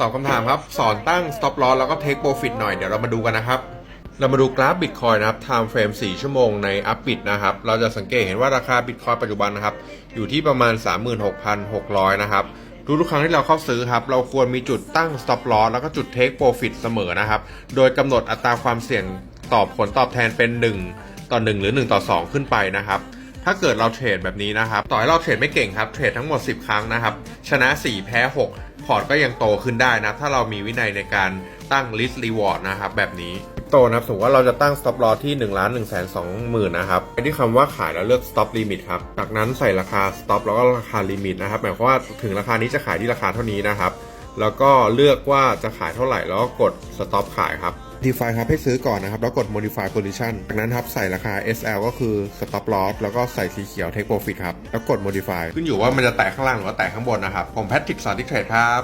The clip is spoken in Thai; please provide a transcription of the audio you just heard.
ตอบคำถามครับ สอนตั้ง stop loss แล้วก็ take profit หน่อย เดี๋ยวเรามาดูกันนะครับ เรามาดูกราฟ Bitcoin นะครับ time frame 4 ชั่วโมงใน up bit นะครับ เราจะสังเกตเห็นว่าราคา Bitcoin ปัจจุบันนะครับ อยู่ที่ประมาณ 36,600 นะครับทุกๆครั้งที่เราเข้าซื้อครับ เราควรมีจุดตั้ง stop loss แล้วก็จุด take profit เสมอนะครับ โดยกำหนดอัตราความเสี่ยงตอบผลตอบแทนเป็น 1 ต่อ 1 หรือ 1 ต่อ 2 ขึ้นไปนะครับ ถ้าเกิดเราเทรดแบบนี้นะครับต่อให้เราเทรดไม่เก่งครับเทรดทั้งหมด 10 ครั้งนะครับชนะ 4 แพ้ 6 พอร์ตก็ยังโตขึ้นได้นะ ถ้าเรามีวินัยในการตั้ง list reward นะครับแบบนี้โตนะสมมติว่าเราจะตั้ง stop loss ที่1 1 2 0 0 0 0นะครับไปที่คำว่าขายแล้วเลือก stop limit ครับ จากนั้นใส่ราคา stop แล้วก็ราคา limit นะครับหมายความว่าถึงราคานี้จะขายที่ราคาเท่านี้นะครับ แล้วก็เลือกว่าจะขายเท่าไหร่แล้วก็กด stop ขายครับ define ครับให้ซื้อก่อนนะครับ แล้วกด modify position จากนั้นครับใส่ราคา SL ก็คือ stop loss แล้วก็ใส่สีเขียว take profit ครับ แล้วกด modify ขึ้นอยู่ว่ามันจะแตะข้างล่างหรือว่าแตะข้างบนนะครับ ผมแพทริกสอนที่เทรดครับ